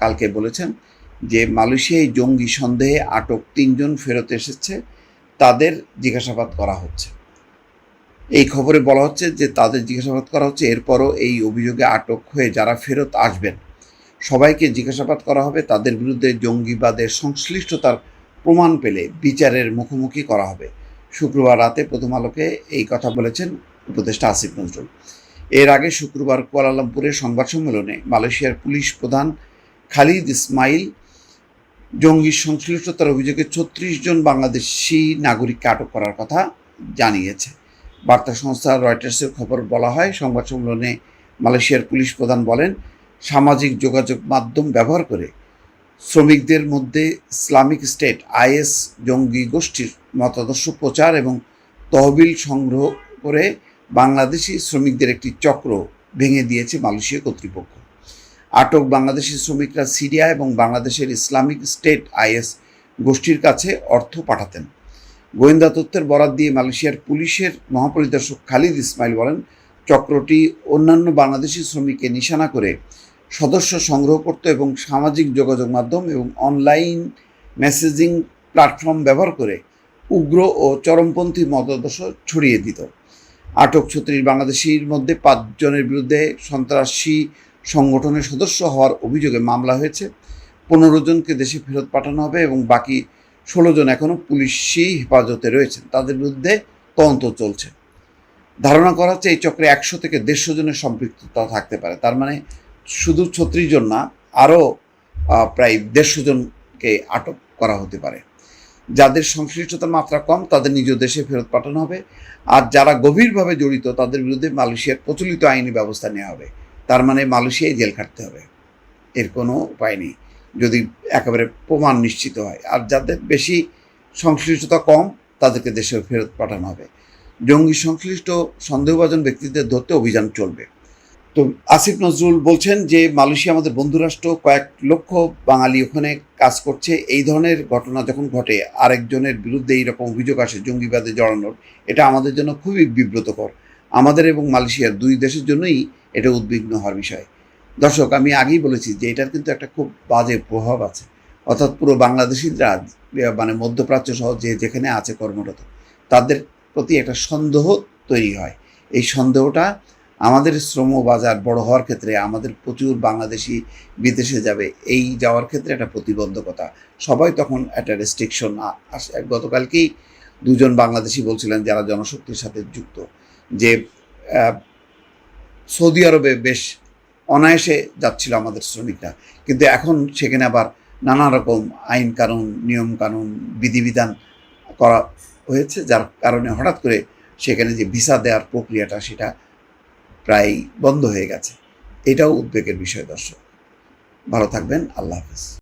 কালকে বলেছেন যে মালয়েশিয়ায় জঙ্গি সন্দেহে আটক তিনজন ফেরত এসেছে, তাদের জিজ্ঞাসাবাদ করা হচ্ছে। এই খবরে বলা হচ্ছে যে তাদের জিজ্ঞাসাবাদ করা হচ্ছে, এরপরও এই অভিযোগে আটক হয়ে যারা ফেরত আসবেন, সবাইকে জিজ্ঞাসাবাদ করা হবে। তাদের বিরুদ্ধে জঙ্গিবাদের সংশ্লিষ্টতার প্রমাণ পেলে বিচারের মুখোমুখি করা হবে। শুক্রবার রাতে প্রথম আলোকে এই কথা বলেছেন উপদেষ্টা আসিফ নজরুল। এর আগে শুক্রবার কুয়ালালামপুরের সংবাদ সম্মেলনে মালয়েশিয়ার পুলিশ প্রধান খালিদ ইসমাইল জঙ্গি সংশ্লিষ্টতার অভিযোগে ছত্রিশ জন বাংলাদেশি নাগরিককে আটক করার কথা জানিয়েছে। বার্তা সংস্থা রয়টার্সের খবর বলা হয়, সংবাদ সম্মেলনে মালয়েশিয়ার পুলিশ প্রধান বলেন, সামাজিক যোগাযোগ মাধ্যম ব্যবহার করে শ্রমিকদের মধ্যে ইসলামিক স্টেট, আইএস, জঙ্গি গোষ্ঠীর মতাদর্শ প্রচার এবং তহবিল সংগ্রহ করে বাংলাদেশি শ্রমিকদের একটি চক্র ভেঙে দিয়েছে মালয়েশিয়া কর্তৃপক্ষ। আটক বাংলাদেশি শ্রমিকরা সিরিয়া এবং বাংলাদেশের ইসলামিক স্টেট আইএস গোষ্ঠীর কাছে অর্থ পাঠাতেন। গোয়েন্দা তথ্যের বরাত দিয়ে মালয়েশিয়ার পুলিশের মহাপরিদর্শক খালিদ ইসমাইল বলেন, চক্রটি অন্যান্য বাংলাদেশি শ্রমিককে নিশানা করে সদস্য সংগ্রহ করত এবং সামাজিক যোগাযোগ মাধ্যম এবং অনলাইন মেসেজিং প্ল্যাটফর্ম ব্যবহার করে উগ্র ও চরমপন্থী মতাদর্শ ছড়িয়ে দিত। আটক ছত্রিশ বাংলাদেশির মধ্যে পাঁচজনের বিরুদ্ধে সন্ত্রাসী সংগঠনের সদস্য হওয়ার অভিযোগে মামলা হয়েছে। পনেরো জনকে দেশে ফেরত পাঠানো হবে এবং বাকি ষোলো জন এখনও পুলিশি হেফাজতে রয়েছেন। তাদের বিরুদ্ধে তদন্ত চলছে। ধারণা করা হচ্ছে এই চক্রে একশো থেকে দেড়শো জনের সম্পৃক্ততা থাকতে পারে। তার মানে শুধু ছত্রিশ জন না, আরও প্রায় দেড়শো জনকে আটক করা হতে পারে। যাদের সংশ্লিষ্টতার মাত্রা কম, তাদের নিজ দেশে ফেরত পাঠানো হবে। আর যারা গভীরভাবে জড়িত, তাদের বিরুদ্ধে মালয়েশিয়ার প্রচলিত আইনি ব্যবস্থা নেওয়া হবে। তার মানে মালয়েশিয়ায় জেল খাটতে হবে। এর কোনো উপায় নেই। যদি একেবারে প্রমাণ নিশ্চিত হয়। আর যাদের বেশি সংশ্লিষ্টতা কম, তাদেরকে দেশে ফেরত পাঠানো হবে। জঙ্গি সংশ্লিষ্ট সন্দেহভাজন ব্যক্তিদের ধরতে অভিযান চলবে। তো আসিফ নজরুল বলছেন যে, মালয়েশিয়া আমাদের বন্ধুরাষ্ট্র, কয়েক লক্ষ বাঙালি ওখানে কাজ করছে। এই ধরনের ঘটনা যখন ঘটে, আরেকজনের বিরুদ্ধে এইরকম অভিযোগ আসে জঙ্গিবাদে জড়ানোর, এটা আমাদের জন্য খুবই বিব্রতকর। আমাদের এবং মালয়েশিয়ার দুই দেশের জন্যই এটা উদ্বিগ্ন হওয়ার বিষয়। দর্শক, আমি আগেই বলেছি যে এটার কিন্তু একটা খুব বাজে প্রভাব আছে। অর্থাৎ পুরো বাংলাদেশিরা মানে মধ্যপ্রাচ্য সহ যে যেখানে আছে কর্মরত, তাদের প্রতি একটা সন্দেহ তৈরি হয়। এই সন্দেহটা আমাদের শ্রম বাজার বড় হওয়ার ক্ষেত্রে, আমাদের প্রচুর বাংলাদেশি বিদেশে যাবে, এই যাওয়ার ক্ষেত্রে একটা প্রতিবন্ধকতা। সবাই তখন একটা রেস্ট্রিকশন আসে, গতকালকেই দুজন বাংলাদেশি বলছিলেন যারা জনশক্তির সাথে যুক্ত যে সৌদি আরবে বেশ অনায়াসে যাচ্ছিল আমাদের শ্রমিকরা। কিন্তু এখন সেখানে আবার নানা রকম আইন কানুন, নিয়ম কানুন, বিধিবিধান করা হয়েছে, যার কারণে হঠাৎ করে সেখানে যে ভিসা দেওয়ার প্রক্রিয়াটা সেটা প্রায় বন্ধ হয়ে গেছে। এটাও উদ্বেগের বিষয়, দর্শক। ভালো থাকবেন, আল্লাহ হাফেজ।